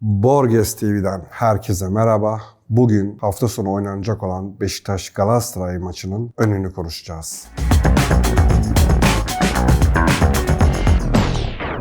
Borges TV'den herkese merhaba. Bugün hafta sonu oynanacak olan Beşiktaş Galatasaray maçının önünü konuşacağız.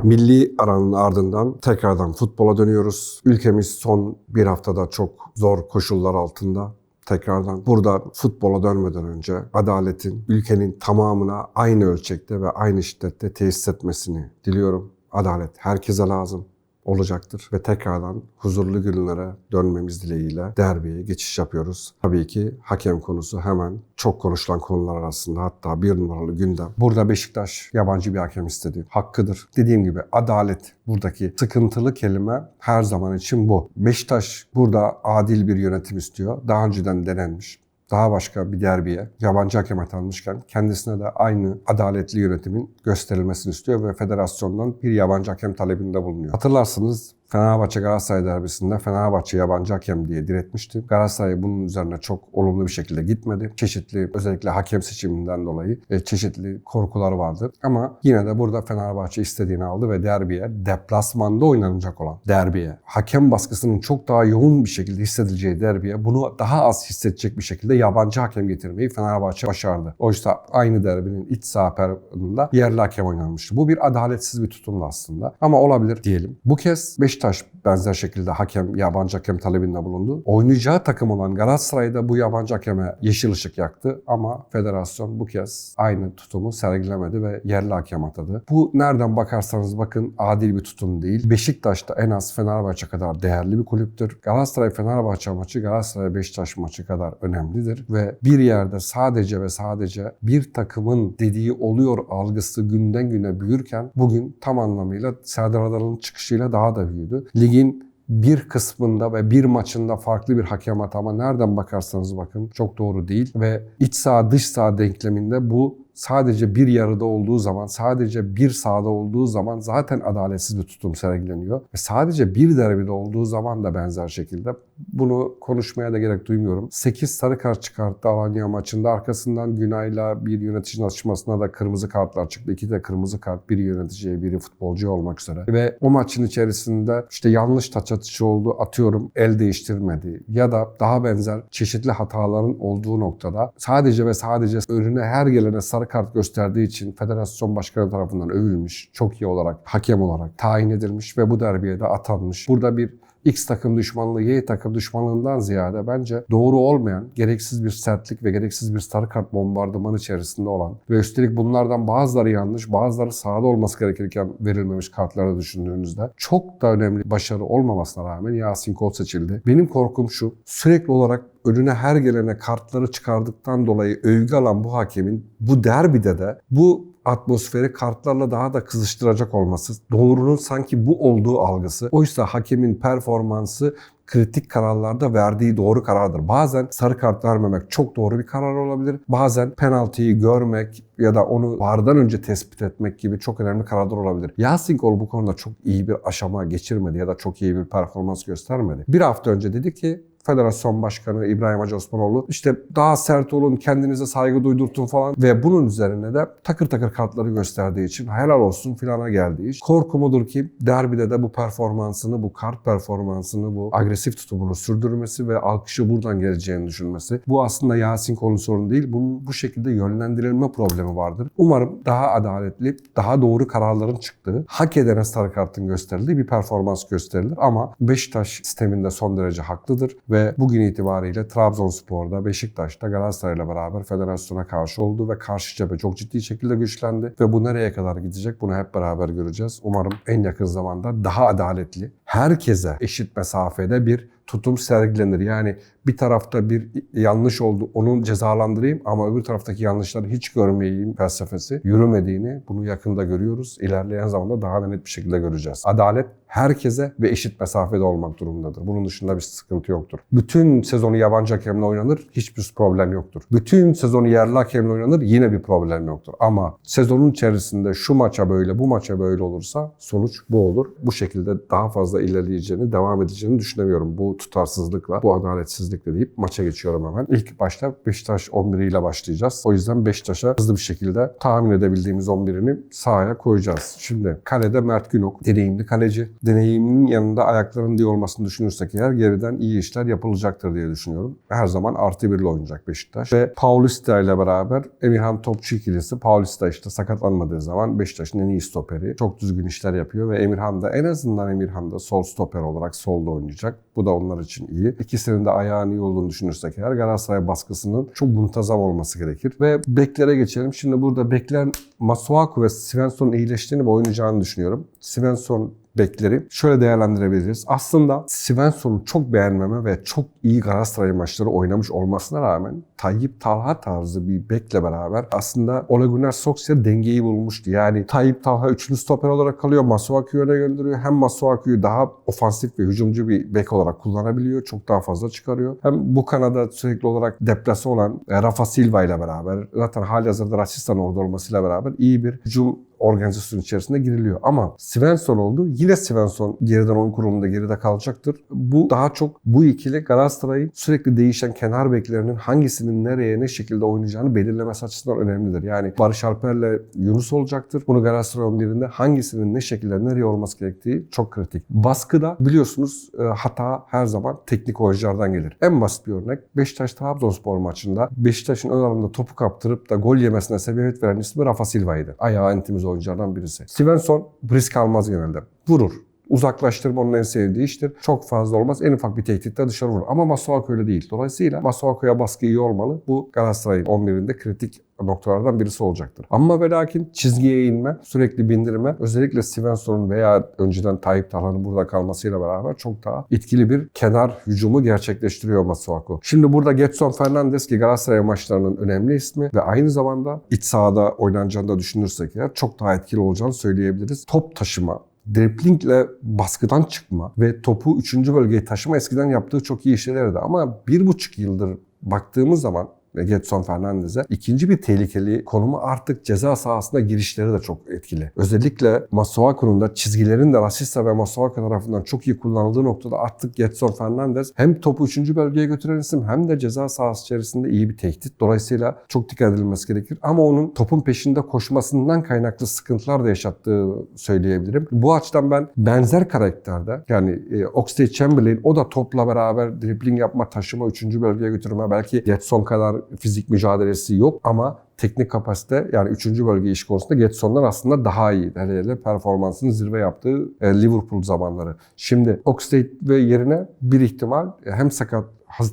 Milli aranın ardından tekrardan futbola dönüyoruz. Ülkemiz son bir haftada çok zor koşullar altında tekrardan burada futbola dönmeden önce adaletin ülkenin tamamına aynı ölçekte ve aynı şiddette tesis etmesini diliyorum. Adalet herkese lazım olacaktır ve tekrardan huzurlu günlere dönmemiz dileğiyle derbiye geçiş yapıyoruz. Tabii ki hakem konusu hemen çok konuşulan konular arasında hatta bir numaralı gündem. Burada Beşiktaş yabancı bir hakem istedi. Hakkıdır. Dediğim gibi adalet buradaki sıkıntılı kelime her zaman için bu. Beşiktaş burada adil bir yönetim istiyor. Daha önceden denenmiş daha başka bir derbiye yabancı hakem atanmışken kendisine de aynı adaletli yönetimin gösterilmesini istiyor ve federasyondan bir yabancı hakem talebinde bulunuyor. Hatırlarsınız Fenerbahçe Galatasaray derbisinde Fenerbahçe yabancı hakem diye diretmişti. Galatasaray bunun üzerine çok olumlu bir şekilde gitmedi. Çeşitli özellikle hakem seçiminden dolayı e, çeşitli korkular vardı. Ama yine de burada Fenerbahçe istediğini aldı ve derbiye deplasmanda oynanacak olan derbiye hakem baskısının çok daha yoğun bir şekilde hissedileceği derbiye bunu daha az hissedecek bir şekilde yabancı hakem getirmeyi Fenerbahçe başardı. Oysa aynı derbinin iç saha periyodunda yerli hakem oynanmıştı. Bu bir adaletsiz bir tutumdu aslında. Ama olabilir diyelim. Bu kez Beşiktaş benzer şekilde hakem, yabancı hakem talebinde bulundu. Oynayacağı takım olan Galatasaray'da bu yabancı hakeme yeşil ışık yaktı ama federasyon bu kez aynı tutumu sergilemedi ve yerli hakem atadı. Bu nereden bakarsanız bakın adil bir tutum değil. Beşiktaş da en az Fenerbahçe kadar değerli bir kulüptür. Galatasaray-Fenerbahçe maçı Galatasaray-Beşiktaş maçı kadar önemlidir ve bir yerde sadece ve sadece bir takımın dediği oluyor algısı günden güne büyürken bugün tam anlamıyla Serdar Adalı'nın çıkışıyla daha da büyüdü. Ligin bir kısmında ve bir maçında farklı bir hakem atama nereden bakarsanız bakın çok doğru değil ve iç saha dış saha denkleminde bu sadece bir yarıda olduğu zaman, sadece bir sahada olduğu zaman zaten adaletsiz bir tutum sergileniyor. Ve sadece bir derbide olduğu zaman da benzer şekilde bunu konuşmaya da gerek duymuyorum. 8 sarı kart çıkarttı Alanya maçında. Arkasından Günay'la bir yöneticinin atışmasına da kırmızı kartlar çıktı. İki de kırmızı kart. Biri yöneticiye, biri futbolcu olmak üzere. Ve o maçın içerisinde işte yanlış taç atışı oldu. Atıyorum el değiştirmedi. Ya da daha benzer çeşitli hataların olduğu noktada sadece ve sadece önüne her gelene sarı kart gösterdiği için federasyon başkanı tarafından övülmüş. Çok iyi olarak, hakem olarak tayin edilmiş ve bu derbiye de atanmış. Burada bir X takım düşmanlığı, Y takım düşmanlığından ziyade bence doğru olmayan, gereksiz bir sertlik ve gereksiz bir sarı kart bombardımanı içerisinde olan ve üstelik bunlardan bazıları yanlış, bazıları sahada olması gerekirken verilmemiş kartları düşündüğünüzde çok da önemli başarı olmamasına rağmen Yasin Kol seçildi. Benim korkum şu, sürekli olarak önüne her gelene kartları çıkardıktan dolayı övgü alan bu hakemin bu derbide de bu atmosferi kartlarla daha da kızıştıracak olması, doğrunun sanki bu olduğu algısı. Oysa hakemin performansı kritik kararlarda verdiği doğru karardır. Bazen sarı kart vermemek çok doğru bir karar olabilir. Bazen penaltıyı görmek ya da onu vardan önce tespit etmek gibi çok önemli kararlar olabilir. Yasin Kol bu konuda çok iyi bir aşama geçirmedi ya da çok iyi bir performans göstermedi. Bir hafta önce dedi ki Federasyon Başkanı İbrahim Hacı Osmanoğlu işte daha sert olun, kendinize saygı duydurtun falan ve bunun üzerine de takır takır kartları gösterdiği için helal olsun filana geldiği iş. Korkumudur ki derbide de bu performansını, bu kart performansını, bu agresif tutumunu sürdürmesi ve alkışı buradan geleceğini düşünmesi. Bu aslında Yasin Kol'un sorunu değil. Bunun bu şekilde yönlendirilme problemi vardır. Umarım daha adaletli, daha doğru kararların çıktığı, hak edene sarı kartın gösterildiği bir performans gösterilir. Ama Beşiktaş sisteminde son derece haklıdır ve bugün itibariyle Trabzonspor'da, Beşiktaş'ta Galatasaray'la beraber federasyona karşı oldu ve karşı cephe çok ciddi şekilde güçlendi ve bu nereye kadar gidecek bunu hep beraber göreceğiz. Umarım en yakın zamanda daha adaletli, herkese eşit mesafede bir tutum sergilenir. Yani bir tarafta bir yanlış oldu, onu cezalandırayım ama öbür taraftaki yanlışları hiç görmeyeyim felsefesi yürümediğini bunu yakında görüyoruz. İlerleyen zamanda daha da net bir şekilde göreceğiz. Adalet herkese ve eşit mesafede olmak durumundadır. Bunun dışında bir sıkıntı yoktur. Bütün sezonu yabancı hakemle oynanır, hiçbir problem yoktur. Bütün sezonu yerli hakemle oynanır, yine bir problem yoktur. Ama sezonun içerisinde şu maça böyle, bu maça böyle olursa sonuç bu olur. Bu şekilde daha fazla ilerleyeceğini, devam edeceğini düşünemiyorum. Bu tutarsızlıkla, bu adaletsizlikle deyip maça geçiyorum hemen. İlk başta Beşiktaş 11 ile başlayacağız. O yüzden Beşiktaş'a hızlı bir şekilde tahmin edebildiğimiz 11'ini sahaya koyacağız. Şimdi kalede Mert Günok, deneyimli kaleci. Deneyiminin yanında ayaklarının iyi olmasını düşünürsek eğer geriden iyi işler yapılacaktır diye düşünüyorum. Her zaman artı birle oynayacak Beşiktaş. Ve Paulista ile beraber Emirhan Topçu ikilisi. Paulista işte sakatlanmadığı zaman Beşiktaş'ın en iyi stoperi. Çok düzgün işler yapıyor ve Emirhan da en azından Emirhan da sol stoper olarak solda oynayacak. Bu da onlar için iyi. İkisinin de ayağının iyi olduğunu düşünürsek eğer Galatasaray baskısının çok muntazam olması gerekir. Ve beklere geçelim. Şimdi burada bekler Masuaku ve Svensson'un iyileştiğini ve oynayacağını düşünüyorum. Svensson bekleri şöyle değerlendirebiliriz. Aslında Svensson'u çok beğenmeme ve çok iyi Galatasaray maçları oynamış olmasına rağmen Tayyip Talha tarzı bir bekle beraber aslında Ole Gunnar Solskjaer dengeyi bulmuştu. Yani Tayyip Talha üçlü stoper olarak kalıyor. Masuaku'yu öne gönderiyor. Hem Masuaku'yu daha ofansif ve hücumcu bir bek olarak kullanabiliyor. Çok daha fazla çıkarıyor. Hem bu kanada sürekli olarak deplase olan e, Rafa Silva ile beraber zaten hali hazırda Rasistan orada olmasıyla beraber iyi bir hücum organizasyon içerisinde giriliyor. Ama Svensson oldu. Yine Svensson geriden oyun kurulunda geride kalacaktır. Bu daha çok bu ikili Galatasaray'ın sürekli değişen kenar beklerinin hangisinin nereye ne şekilde oynayacağını belirlemesi açısından önemlidir. Yani Barış Alper'le Yunus olacaktır. Bunu Galatasaray 11'inde hangisinin ne şekilde nereye olması gerektiği çok kritik. Baskıda biliyorsunuz e, hata her zaman teknik oyunculardan gelir. En basit bir örnek Beşiktaş Trabzonspor maçında Beşiktaş'ın ön alanda topu kaptırıp da gol yemesine sebebiyet veren ismi Rafa Silva'ydı. Ayağı en temiz oyunculardan birisi. Svensson risk almaz genelde. Vurur. Uzaklaştırma onun en sevdiği iştir. Çok fazla olmaz. En ufak bir tehditte dışarı vurur. Ama Masuaku öyle değil. Dolayısıyla Masuaku'ya baskı iyi olmalı. Bu Galatasaray'ın 11'inde kritik noktalardan birisi olacaktır. Ama ve lakin çizgiye inme, sürekli bindirme, özellikle Svensson'un veya önceden Tayyip Talhan'ın burada kalmasıyla beraber çok daha etkili bir kenar hücumu gerçekleştiriyor Masuaku. Şimdi burada Getson Fernandes ki Galatasaray maçlarının önemli ismi ve aynı zamanda iç sahada oynanacağını da düşünürsek eğer çok daha etkili olacağını söyleyebiliriz. Top taşıma, driplingle baskıdan çıkma ve topu 3. bölgeye taşıma eskiden yaptığı çok iyi işlerdi. Ama bir buçuk yıldır baktığımız zaman ve Getson Fernandez'e ikinci bir tehlikeli konumu artık ceza sahasında girişleri de çok etkili. Özellikle Masuaku'nun da çizgilerin de Rasista ve Masuaku tarafından çok iyi kullanıldığı noktada artık Getson Fernandez hem topu 3. bölgeye götüren isim hem de ceza sahası içerisinde iyi bir tehdit. Dolayısıyla çok dikkat edilmesi gerekir. Ama onun topun peşinde koşmasından kaynaklı sıkıntılar da yaşattığı söyleyebilirim. Bu açıdan ben benzer karakterde yani e, Oxlade Chamberlain o da topla beraber dribbling yapma, taşıma, 3. bölgeye götürme belki Getson kadar fizik mücadelesi yok ama teknik kapasite yani 3. bölge iş konusunda Getson'dan aslında daha iyi. Hele hele performansını zirve yaptığı e, Liverpool zamanları. Şimdi Oxlade ve yerine bir ihtimal hem sakat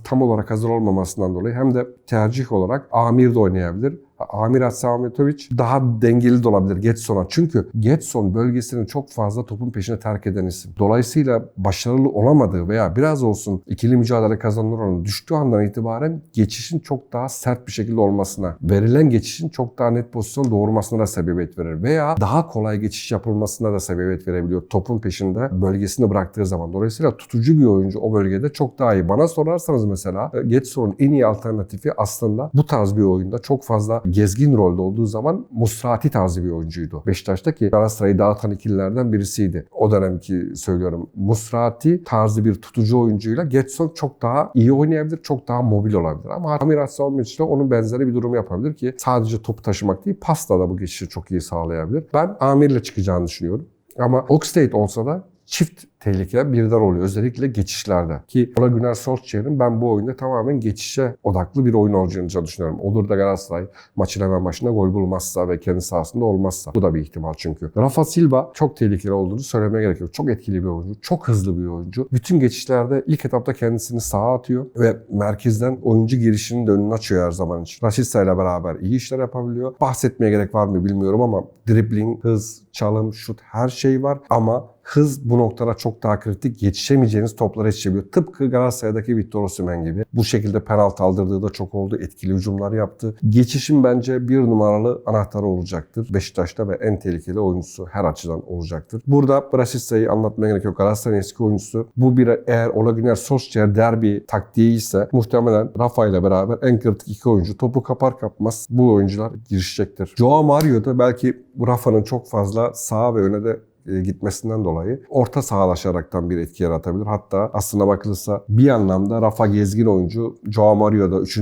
tam olarak hazır olmamasından dolayı hem de tercih olarak Amir de oynayabilir. Amir Asametovic daha dengeli de olabilir Getson'a. Çünkü Getson bölgesini çok fazla topun peşine terk eden isim. Dolayısıyla başarılı olamadığı veya biraz olsun ikili mücadele kazanılır oranı düştüğü andan itibaren geçişin çok daha sert bir şekilde olmasına, verilen geçişin çok daha net pozisyon doğurmasına da sebebiyet verir. Veya daha kolay geçiş yapılmasına da sebebiyet verebiliyor topun peşinde bölgesini bıraktığı zaman. Dolayısıyla tutucu bir oyuncu o bölgede çok daha iyi. Bana sorarsanız mesela Getson'un en iyi alternatifi aslında bu tarz bir oyunda çok fazla gezgin rolde olduğu zaman Musrati tarzı bir oyuncuydu. Beşiktaş'taki Galatasaray'ı dağıtan ikililerden birisiydi. O dönemki söylüyorum. Musrati tarzı bir tutucu oyuncuyla Getson çok daha iyi oynayabilir, çok daha mobil olabilir. Ama Amir Aslanmic de onun benzeri bir durum yapabilir ki sadece top taşımak değil pasta da bu geçişi çok iyi sağlayabilir. Ben Amir'le çıkacağını düşünüyorum. Ama Oxlade olsa da çift tehlike birden oluyor. Özellikle geçişlerde. Ki Ola Güner Solskjaer'in ben bu oyunda tamamen geçişe odaklı bir oyun olacağını düşünüyorum. Olur da Galatasaray maçın hemen başında gol bulmazsa ve kendi sahasında olmazsa. Bu da bir ihtimal çünkü. Rafa Silva çok tehlikeli olduğunu söylemeye gerek yok. Çok etkili bir oyuncu. Çok hızlı bir oyuncu. Bütün geçişlerde ilk etapta kendisini sağa atıyor ve merkezden oyuncu girişinin de önünü açıyor her zaman için. Rashica ile beraber iyi işler yapabiliyor. Bahsetmeye gerek var mı bilmiyorum ama dribbling, hız, çalım, şut her şey var ama hız bu noktada çok daha kritik. Yetişemeyeceğiniz toplara yetişebiliyor. Tıpkı Galatasaray'daki Victor Osimhen gibi. Bu şekilde penaltı aldırdığı da çok oldu. Etkili hücumlar yaptı. Geçişin bence bir numaralı anahtarı olacaktır. Beşiktaş'ta ve en tehlikeli oyuncusu her açıdan olacaktır. Burada Brasista'yı anlatmaya gerek yok. Galatasaray'ın eski oyuncusu. Bu bir eğer Ola Güner Solskjaer derbi taktiği ise muhtemelen Rafa ile beraber en kritik iki oyuncu. Topu kapar kapmaz bu oyuncular girişecektir. Joao Mario da belki Rafa'nın çok fazla sağ ve öne de gitmesinden dolayı orta sahalaşaraktan bir etki yaratabilir. Hatta aslına bakılırsa bir anlamda Rafa Gezgin oyuncu Joao Mario'da 3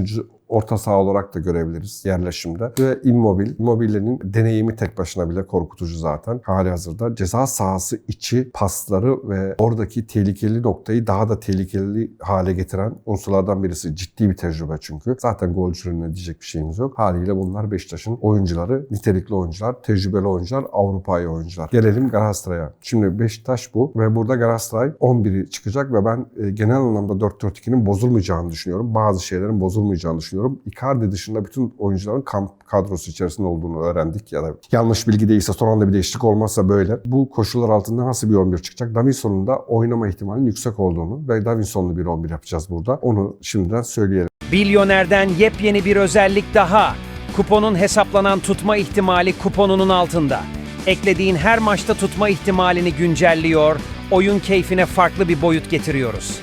orta saha olarak da görebiliriz yerleşimde. Ve Immobile, Immobile'nin deneyimi tek başına bile korkutucu zaten. Hali hazırda ceza sahası içi pasları ve oradaki tehlikeli noktayı daha da tehlikeli hale getiren unsurlardan birisi. Ciddi bir tecrübe çünkü. Zaten golcülüğüne diyecek bir şeyimiz yok. Haliyle bunlar Beşiktaş'ın oyuncuları, nitelikli oyuncular, tecrübeli oyuncular, Avrupa'yı oyuncular. Gelelim Galatasaray'a. Şimdi Beşiktaş bu ve burada Galatasaray 11'i çıkacak ve ben e, genel anlamda 4-4-2'nin bozulmayacağını düşünüyorum. Bazı şeylerin bozulmayacağını düşünüyorum. Icardi dışında bütün oyuncuların kamp kadrosu içerisinde olduğunu öğrendik ya da yanlış bilgi değilse son anda bir değişiklik olmazsa böyle. Bu koşullar altında nasıl bir 11 çıkacak? Davinson'un da oynama ihtimalinin yüksek olduğunu ve Davinson'lu bir 11 yapacağız burada. Onu şimdiden söyleyelim. Bilyoner'den yepyeni bir özellik daha. Kuponun hesaplanan tutma ihtimali kuponunun altında. Eklediğin her maçta tutma ihtimalini güncelliyor, oyun keyfine farklı bir boyut getiriyoruz.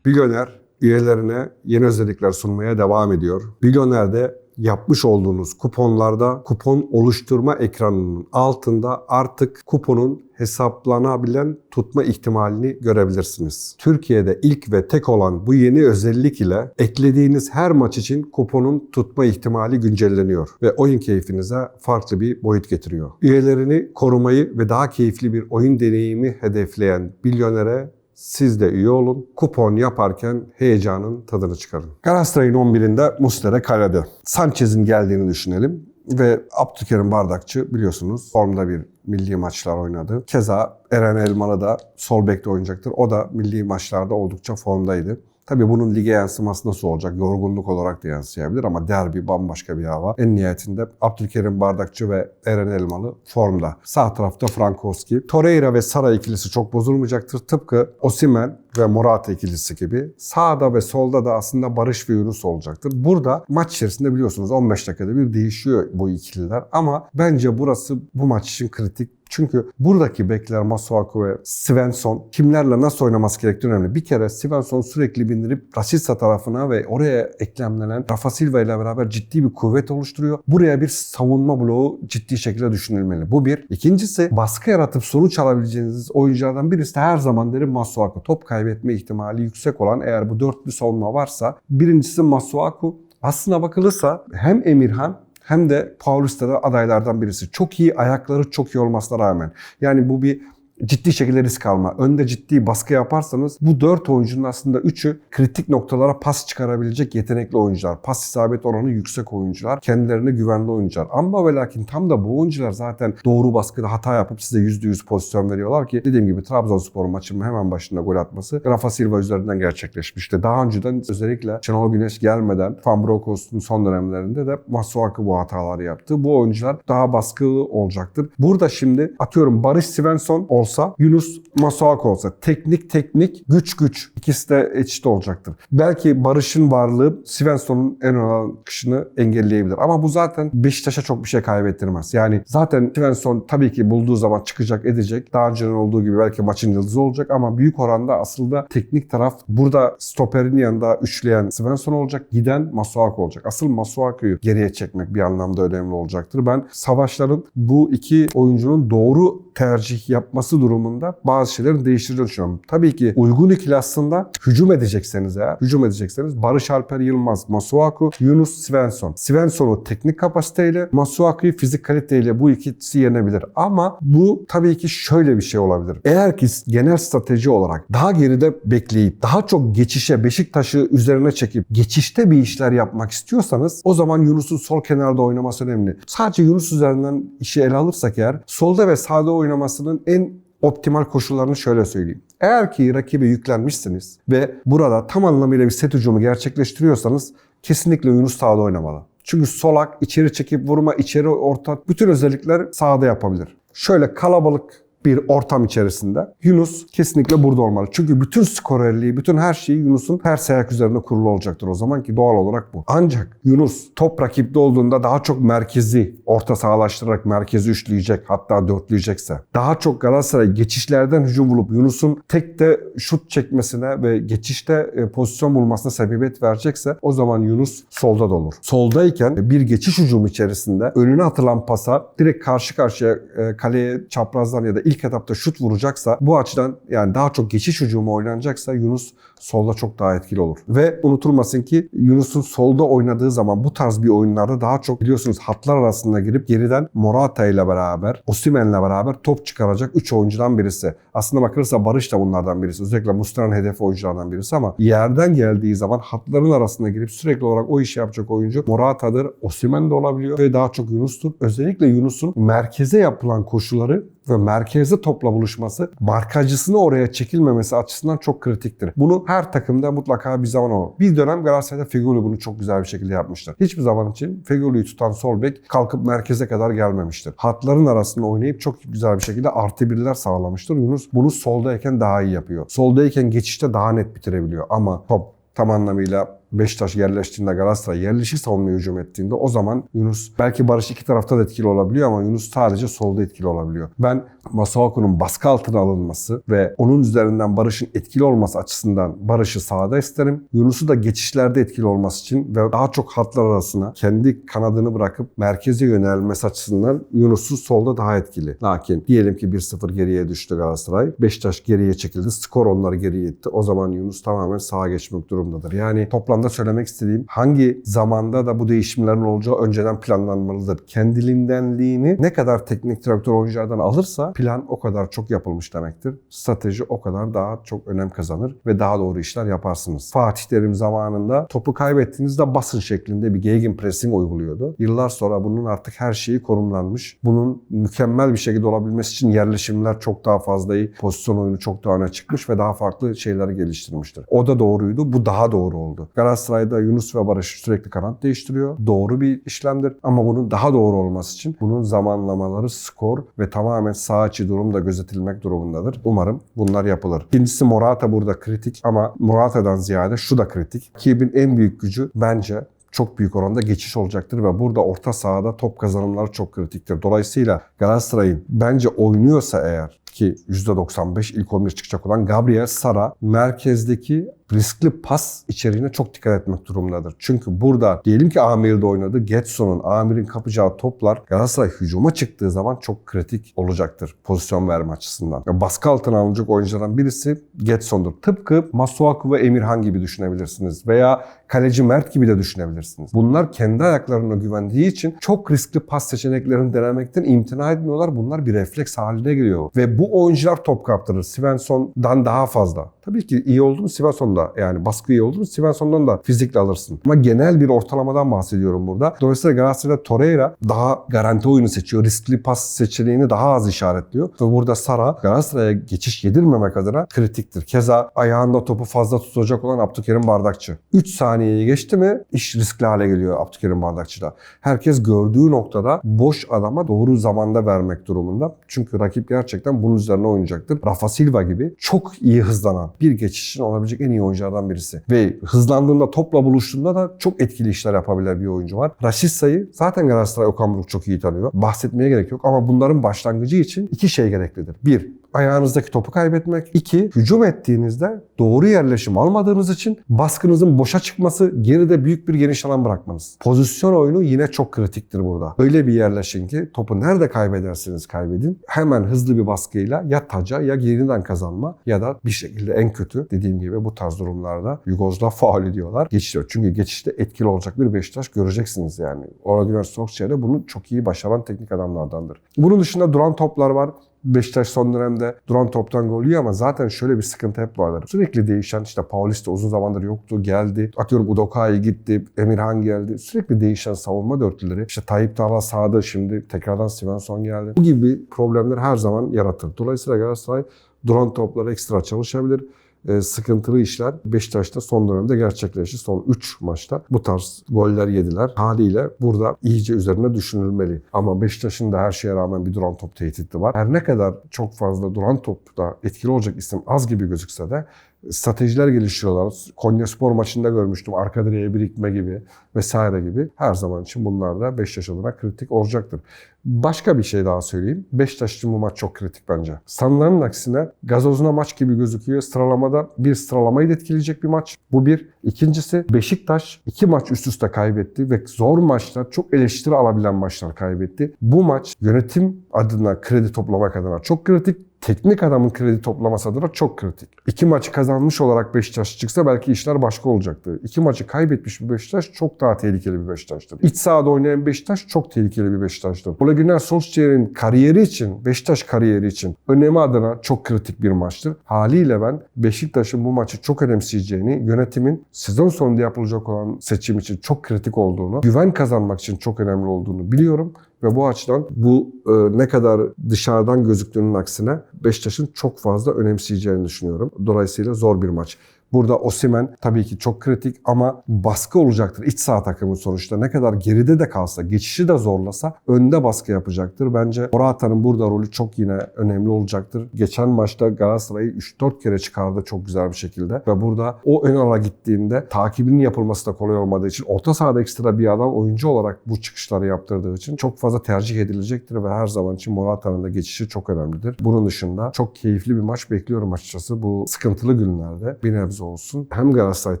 Milyoner. Üyelerine yeni özellikler sunmaya devam ediyor. Bilyoner'de yapmış olduğunuz kuponlarda kupon oluşturma ekranının altında artık kuponun hesaplanabilen tutma ihtimalini görebilirsiniz. Türkiye'de ilk ve tek olan bu yeni özellik ile eklediğiniz her maç için kuponun tutma ihtimali güncelleniyor ve oyun keyfinize farklı bir boyut getiriyor. Üyelerini korumayı ve daha keyifli bir oyun deneyimi hedefleyen Bilyoner'e siz de üye olun. Kupon yaparken heyecanın tadını çıkarın. Galatasaray'ın 11'inde Muslera kalede. Sanchez'in geldiğini düşünelim. Ve Abdülkerim Bardakçı biliyorsunuz formda bir milli maçlar oynadı. Keza Eren Elmalı da sol bekte oynayacaktır. O da milli maçlarda oldukça formdaydı. Tabii bunun lige yansıması nasıl olacak? Yorgunluk olarak da yansıyabilir ama derbi bambaşka bir hava. En nihayetinde Abdülkerim Bardakçı ve Eren Elmalı formda. Sağ tarafta Frankowski. Torreira ve Sara ikilisi çok bozulmayacaktır. Tıpkı Osimen ve Morata ikilisi gibi. Sağda ve solda da aslında Barış ve Yunus olacaktır. Burada maç içerisinde biliyorsunuz 15 dakikada bir değişiyor bu ikililer ama bence burası bu maç için kritik. Çünkü buradaki bekler Masuaku ve Svensson kimlerle nasıl oynaması gerektiği önemli. Bir kere Svensson sürekli bindirip Rashica tarafına ve oraya eklemlenen Rafa Silva ile beraber ciddi bir kuvvet oluşturuyor. Buraya bir savunma bloğu ciddi şekilde düşünülmeli. Bu bir. İkincisi baskı yaratıp sonuç alabileceğiniz oyunculardan birisi de her zaman derim Masuaku. Top kaybetme ihtimali yüksek olan eğer bu dörtlü savunma varsa birincisi Masuaku. Aslına bakılırsa hem Emirhan hem de Paulista'da adaylardan birisi. Çok iyi ayakları çok iyi olmasına rağmen. Yani bu bir ciddi şekilde risk alma. Önde ciddi baskı yaparsanız bu dört oyuncunun aslında üçü kritik noktalara pas çıkarabilecek yetenekli oyuncular. Pas isabet oranı yüksek oyuncular. Kendilerine güvenli oyuncular. Ama ve lakin tam da bu oyuncular zaten doğru baskıda hata yapıp size %100 pozisyon veriyorlar ki dediğim gibi Trabzonspor maçının hemen başında gol atması Rafa Silva üzerinden gerçekleşmişti. Daha önceden özellikle Şenol Güneş gelmeden Van Brokos'un son dönemlerinde de Masuaku bu hataları yaptı. Bu oyuncular daha baskılı olacaktır. Burada şimdi atıyorum Barış Svensson olsa Yunus Masuaku olsa teknik teknik güç güç ikisi de eşit olacaktır. Belki Barış'ın varlığı Svensson'un en önemli akışını engelleyebilir. Ama bu zaten Beşiktaş'a çok bir şey kaybettirmez. Yani zaten Svensson tabii ki bulduğu zaman çıkacak edecek. Daha önceden olduğu gibi belki maçın yıldızı olacak ama büyük oranda aslında teknik taraf burada stoperin yanında üçleyen Svensson olacak. Giden Masuaku olacak. Asıl Masuaku'yu geriye çekmek bir anlamda önemli olacaktır. Ben savaşların bu iki oyuncunun doğru tercih yapması durumunda bazı şeyleri değiştireceğini düşünüyorum. Tabii ki uygun ikili aslında hücum edecekseniz eğer, hücum edecekseniz Barış Alper Yılmaz, Masuaku, Yunus Svensson. Svensson'u teknik kapasiteyle, Masuaku'yu fizik kaliteyle bu ikisi yenebilir. Ama bu tabii ki şöyle bir şey olabilir. Eğer ki genel strateji olarak daha geride bekleyip daha çok geçişe Beşiktaş'ı üzerine çekip geçişte bir işler yapmak istiyorsanız o zaman Yunus'un sol kenarda oynaması önemli. Sadece Yunus üzerinden işi ele alırsak eğer solda ve sağda oynamasının en optimal koşullarını şöyle söyleyeyim. Eğer ki rakibe yüklenmişsiniz ve burada tam anlamıyla bir set hücumu gerçekleştiriyorsanız kesinlikle Yunus sağda oynamalı. Çünkü solak, içeri çekip vurma, içeri orta bütün özellikler sahada yapabilir. Şöyle kalabalık bir ortam içerisinde Yunus kesinlikle burada olmalı. Çünkü bütün skorerliği, bütün her şeyi Yunus'un ters ayak üzerinde kurulu olacaktır o zaman ki doğal olarak bu. Ancak Yunus top rakipte olduğunda daha çok merkezi orta sahalaştırarak merkezi üçleyecek hatta dörtleyecekse daha çok Galatasaray geçişlerden hücum bulup Yunus'un tek de şut çekmesine ve geçişte e, pozisyon bulmasına sebebiyet verecekse o zaman Yunus solda da olur. Soldayken bir geçiş hücumu içerisinde önüne atılan pasa direkt karşı karşıya e, kaleye çaprazdan ya da ilk etapta şut vuracaksa bu açıdan yani daha çok geçiş hücumu oynanacaksa Yunus solda çok daha etkili olur. Ve unutulmasın ki Yunus'un solda oynadığı zaman bu tarz bir oyunlarda daha çok biliyorsunuz hatlar arasında girip geriden Morata ile beraber, Osimhen'le beraber top çıkaracak 3 oyuncudan birisi. Aslında bakılırsa Barış da bunlardan birisi. Özellikle Muslera'nın hedefi oyunculardan birisi ama yerden geldiği zaman hatların arasında girip sürekli olarak o işi yapacak oyuncu Morata'dır, Osimhen de olabiliyor ve daha çok Yunus'tur. Özellikle Yunus'un merkeze yapılan koşuları ve merkezde topla buluşması, markacısını oraya çekilmemesi açısından çok kritiktir. Bunu her takımda mutlaka bir zaman olur. Bir dönem Galatasaray'da Feguli bunu çok güzel bir şekilde yapmıştır. Hiçbir zaman için Feguli'yi tutan sol bek kalkıp merkeze kadar gelmemiştir. Hatların arasında oynayıp çok güzel bir şekilde artı birler sağlamıştır. Yunus bunu soldayken daha iyi yapıyor. Soldayken geçişte daha net bitirebiliyor ama top tam anlamıyla Beşiktaş yerleştiğinde Galatasaray yerleşik savunmaya hücum ettiğinde o zaman Yunus belki Barış iki tarafta da etkili olabiliyor ama Yunus sadece solda etkili olabiliyor. Ben Masuaku'nun baskı altına alınması ve onun üzerinden Barış'ın etkili olması açısından Barış'ı sağda isterim. Yunus'u da geçişlerde etkili olması için ve daha çok hatlar arasına kendi kanadını bırakıp merkeze yönelmesi açısından Yunus'u solda daha etkili. Lakin diyelim ki 1-0 geriye düştü Galatasaray. Beşiktaş geriye çekildi. Skor onları geriye itti. O zaman Yunus tamamen sağa geçmek durumundadır. Yani toplamda söylemek istediğim hangi zamanda da bu değişimlerin olacağı önceden planlanmalıdır. Kendiliğindenliğini ne kadar teknik direktör oyunculardan alırsa plan o kadar çok yapılmış demektir. Strateji o kadar daha çok önem kazanır ve daha doğru işler yaparsınız. Fatih Terim zamanında topu kaybettiğinizde basın şeklinde bir gegen pressing uyguluyordu. Yıllar sonra bunun artık her şeyi konumlanmış. Bunun mükemmel bir şekilde olabilmesi için yerleşimler çok daha fazlayı, pozisyon oyunu çok daha öne çıkmış ve daha farklı şeyleri geliştirmiştir. O da doğruydu, bu daha doğru oldu. Galatasaray'da Yunus ve Barış sürekli kanat değiştiriyor. Doğru bir işlemdir ama bunun daha doğru olması için bunun zamanlamaları, skor ve tamamen sağ içi durum da gözetilmek durumundadır. Umarım bunlar yapılır. İkincisi Morata burada kritik ama Morata'dan ziyade şu da kritik. Rakibin en büyük gücü bence çok büyük oranda geçiş olacaktır ve burada orta sahada top kazanımları çok kritiktir. Dolayısıyla Galatasaray'ın bence oynuyorsa eğer ki %95 ilk 11 çıkacak olan Gabriel Sara merkezdeki riskli pas içeriğine çok dikkat etmek durumundadır. Çünkü burada diyelim ki Amir'de oynadı. Getson'un, Amir'in kapacağı toplar Galatasaray hücuma çıktığı zaman çok kritik olacaktır pozisyon verme açısından. Baskı altına alınacak oyunculardan birisi Getson'dur. Tıpkı Masuaku ve Emirhan gibi düşünebilirsiniz. Veya kaleci Mert gibi de düşünebilirsiniz. Bunlar kendi ayaklarına güvendiği için çok riskli pas seçeneklerini denemekten imtina etmiyorlar. Bunlar bir refleks haline geliyor. Ve bu oyuncular top kaptırır. Svensson'dan daha fazla. Tabii ki iyi oldu mu Svensson'da yani baskı iyi oldu mu Svensson'dan da fizikle alırsın. Ama genel bir ortalamadan bahsediyorum burada. Dolayısıyla Galatasaray'da Torreira daha garanti oyunu seçiyor. Riskli pas seçeneğini daha az işaretliyor. Ve burada Sara Galatasaray'a geçiş yedirmemek adına kritiktir. Keza ayağında topu fazla tutacak olan Abdülkerim Bardakçı. 3 saniyeyi geçti mi iş riskli hale geliyor Abdülkerim Bardakçı'da. Herkes gördüğü noktada boş adama doğru zamanda vermek durumunda. Çünkü rakip gerçekten bunun üzerine oynayacaktır. Rafa Silva gibi çok iyi hızlanan bir geçişin olabilecek en iyi oyunculardan birisi. Ve hızlandığında topla buluştuğunda da çok etkili işler yapabilen bir oyuncu var. Rashidsa'yı zaten Galatasaray Okan Buruk çok iyi tanıyor. Bahsetmeye gerek yok ama bunların başlangıcı için iki şey gereklidir. Bir, ayağınızdaki topu kaybetmek. İki, hücum ettiğinizde doğru yerleşim almadığınız için baskınızın boşa çıkması, geride büyük bir geniş alan bırakmanız. Pozisyon oyunu yine çok kritiktir burada. Öyle bir yerleşin ki topu nerede kaybederseniz kaybedin. Hemen hızlı bir baskıyla ya taca ya geriden kazanma ya da bir şekilde en kötü dediğim gibi bu tarz durumlarda Yugoslav faulü diyorlar. Geçiyor. Çünkü geçişte etkili olacak bir Beşiktaş göreceksiniz yani. Orada Güneş Sokçay'da bunu çok iyi başaran teknik adamlardandır. Bunun dışında duran toplar var. Beşiktaş son dönemde duran toptan gol yiyor ama zaten şöyle bir sıkıntı hep vardır. Sürekli değişen işte Paulista uzun zamandır yoktu geldi. Atıyorum Udokai gitti, Emirhan geldi. Sürekli değişen savunma dörtlüleri. İşte Tayyip Talha sağda şimdi tekrardan Svensson geldi. Bu gibi problemler her zaman yaratır. Dolayısıyla Galatasaray duran topları ekstra çalışabilir. E, sıkıntılı işler Beşiktaş'ta son dönemde gerçekleşti. Son 3 maçta bu tarz goller yediler. Haliyle burada iyice üzerine düşünülmeli. Ama Beşiktaş'ın da her şeye rağmen bir duran top tehdidi var. Her ne kadar çok fazla duran topta etkili olacak isim az gibi gözükse de stratejiler geliştiriyorlar. Konya Spor maçında görmüştüm. Arka direğe birikme gibi vesaire gibi. Her zaman için bunlar da Beşiktaş adına kritik olacaktır. Başka bir şey daha söyleyeyim. Beşiktaş için bu maç çok kritik bence. Sanılanın aksine gazozuna maç gibi gözüküyor. Sıralamada bir sıralamayı da etkileyecek bir maç. Bu bir. İkincisi Beşiktaş iki maç üst üste kaybetti ve zor maçlar, çok eleştiri alabilen maçlar kaybetti. Bu maç yönetim adına kredi toplamak adına çok kritik teknik adamın kredi toplaması adına çok kritik. İki maçı kazanmış olarak Beşiktaş çıksa belki işler başka olacaktı. İki maçı kaybetmiş bir Beşiktaş çok daha tehlikeli bir Beşiktaş'tır. İç sahada oynayan Beşiktaş çok tehlikeli bir Beşiktaş'tır. Ole Gunnar Solskjaer'in kariyeri için, Beşiktaş kariyeri için önemi adına çok kritik bir maçtır. Haliyle ben Beşiktaş'ın bu maçı çok önemseyeceğini, yönetimin sezon sonunda yapılacak olan seçim için çok kritik olduğunu, güven kazanmak için çok önemli olduğunu biliyorum. Ve bu açıdan bu e, ne kadar dışarıdan gözüktüğünün aksine Beşiktaş'ın çok fazla önemseyeceğini düşünüyorum. Dolayısıyla zor bir maç. Burada Osimen tabii ki çok kritik ama baskı olacaktır. İç saha takımı sonuçta ne kadar geride de kalsa, geçişi de zorlasa önde baskı yapacaktır. Bence Morata'nın burada rolü çok yine önemli olacaktır. Geçen maçta Galatasaray'ı 3-4 kere çıkardı çok güzel bir şekilde. Ve burada o ön ala gittiğinde takibinin yapılması da kolay olmadığı için orta sahada ekstra bir adam oyuncu olarak bu çıkışları yaptırdığı için çok fazla tercih edilecektir ve her zaman için Morata'nın da geçişi çok önemlidir. Bunun dışında çok keyifli bir maç bekliyorum açıkçası. Bu sıkıntılı günlerde bir nebze olsun. Hem Galatasaray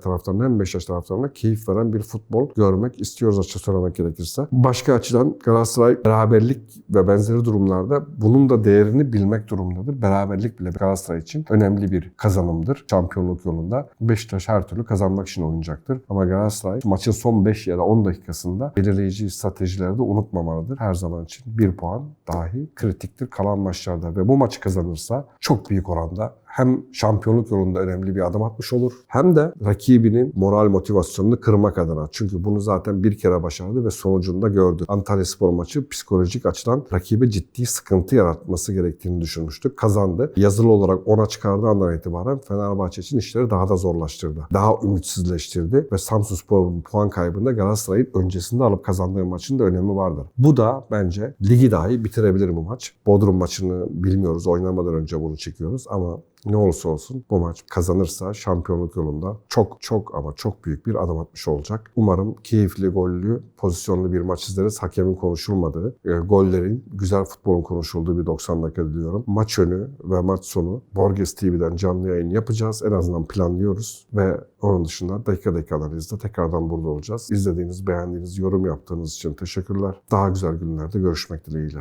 taraftarına hem Beşiktaş taraftarına keyif veren bir futbol görmek istiyoruz açıkça söylemek gerekirse. Başka açıdan Galatasaray beraberlik ve benzeri durumlarda bunun da değerini bilmek durumundadır. Beraberlik bile Galatasaray için önemli bir kazanımdır şampiyonluk yolunda. Beşiktaş her türlü kazanmak için oynayacaktır. Ama Galatasaray maçın son 5 ya da 10 dakikasında belirleyici stratejileri de unutmamalıdır. Her zaman için bir puan dahi kritiktir kalan maçlarda ve bu maçı kazanırsa çok büyük oranda hem şampiyonluk yolunda önemli bir adım atmış olur hem de rakibinin moral motivasyonunu kırmak adına. Çünkü bunu zaten bir kere başardı ve sonucunda gördü. Antalya Spor maçı psikolojik açıdan rakibe ciddi sıkıntı yaratması gerektiğini düşünmüştük. Kazandı. Yazılı olarak ona çıkardığı andan itibaren Fenerbahçe için işleri daha da zorlaştırdı. Daha ümitsizleştirdi ve Samsun Spor'un puan kaybında Galatasaray'ın öncesinde alıp kazandığı maçın da önemi vardır. Bu da bence ligi dahi bitirebilir bu maç. Bodrum maçını bilmiyoruz. Oynamadan önce bunu çekiyoruz ama ne olursa olsun bu maç kazanırsa şampiyonluk yolunda çok çok ama çok büyük bir adım atmış olacak. Umarım keyifli, gollü, pozisyonlu bir maç izleriz. Hakemin konuşulmadığı, e, gollerin, güzel futbolun konuşulduğu bir 90 dakika diliyorum. Maç önü ve maç sonu Borges TV'den canlı yayın yapacağız. En azından planlıyoruz ve onun dışında dakika dakika tekrardan burada olacağız. İzlediğiniz, beğendiğiniz, yorum yaptığınız için teşekkürler. Daha güzel günlerde görüşmek dileğiyle.